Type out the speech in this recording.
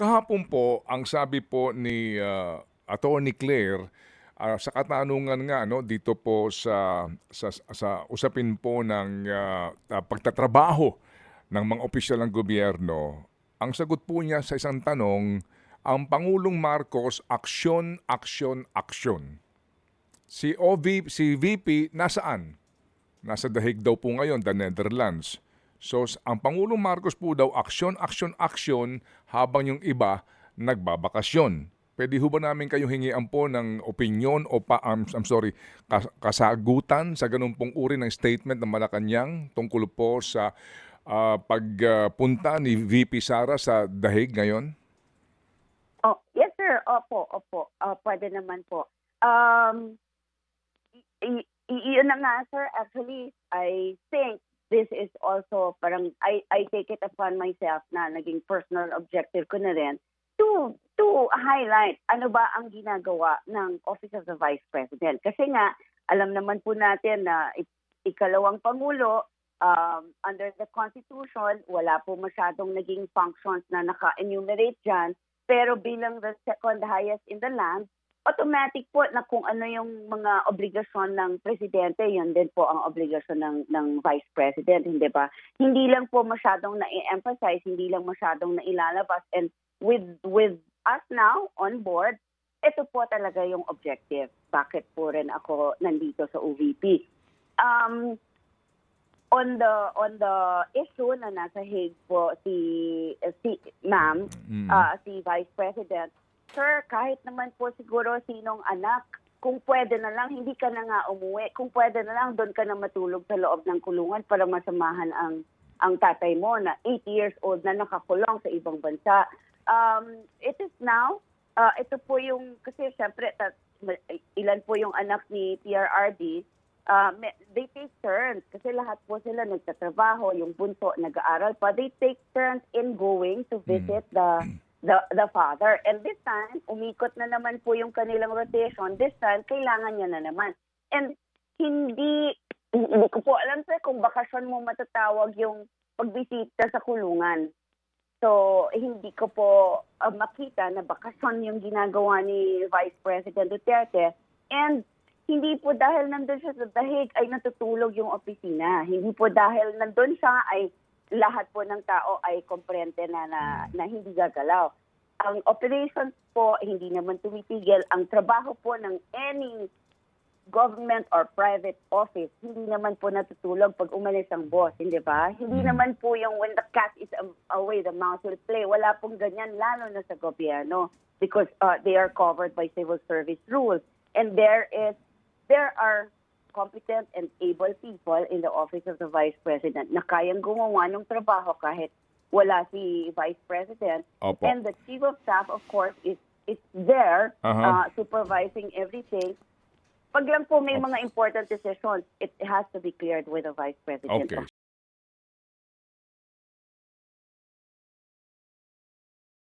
Kahapon po, ang sabi po ni ah, Attorney Claire, ah, sa katanungan nga no dito po sa sa, sa usapin po ng ah, pagtatrabaho ng mga opisyal ng gobyerno, ang sagot po niya sa isang tanong, ang Pangulong Marcos, aksyon, aksyon, aksyon. Si OV, si VP nasaan? Nasa dahig daw po ngayon, the Netherlands. So, ang Pangulong Marcos po daw, aksyon, aksyon, aksyon, habang yung iba, nagbabakasyon. Pwede ho ba namin kayo hingian po ng opinion o pa, um, I'm sorry, kas- kasagutan sa ganun pong uri ng statement ng Malacanang tungkol po sa ah, pagpunta ni VP Sara sa dahig ngayon? Oh, yes sir. Opo, opo. Ah, pwede naman po. Um, yun na nga sir, actually, I think this is also parang, I, I take it upon myself na naging personal objective ko na rin to, to highlight ano ba ang ginagawa ng Office of the Vice President. Kasi nga, alam naman po natin na ik- ikalawang Pangulo, um, under the Constitution, wala po masyadong naging functions na naka-enumerate dyan. Pero bilang the second highest in the land, automatic po na kung ano yung mga obligasyon ng presidente, yun din po ang obligasyon ng, ng vice president, hindi ba? Hindi lang po masyadong na-emphasize, hindi lang masyadong nailalabas. And with, with us now on board, ito po talaga yung objective. Bakit po rin ako nandito sa OVP? Um, on the on the issue na nasa Hague po si si ma'am Mm. ah, si Vice President sir kahit naman po siguro sinong anak kung pwede na lang hindi ka na nga umuwi. Kung pwede na lang doon ka na matulog sa loob ng kulungan para masamahan ang ang tatay mo na 8 years old na nakakulong sa ibang bansa. Um it is now ah, ito po yung kasi syempre ta- ilan po yung anak ni PRRD uh, they take turns kasi lahat po sila nagtatrabaho, yung bunso nag-aaral pa. They take turns in going to visit the the the father. And this time, umikot na naman po yung kanilang rotation. This time, kailangan niya na naman. And hindi hindi ko po alam sir kung bakasyon mo matatawag yung pagbisita sa kulungan. So, hindi ko po uh, makita na bakasyon yung ginagawa ni Vice President Duterte. And hindi po dahil nandun siya sa dahig ay natutulog yung opisina. Hindi po dahil nandun siya ay lahat po ng tao ay komprente na, na, na hindi gagalaw. Ang operations po hindi naman tumitigil. Ang trabaho po ng any government or private office, hindi naman po natutulog pag umalis ang boss, hindi ba? Hindi naman po yung when the cat is away, the mouse will play. Wala pong ganyan, lalo na sa gobyerno because uh, they are covered by civil service rules. And there is, there are competent and able people in the office of the Vice President na kayang gumawa ng trabaho kahit wala si Vice President. Opo. And the Chief of Staff, of course, is is there Aha. uh, supervising everything. Pag lang po may mga important decisions, it has to be cleared with the Vice President. Okay.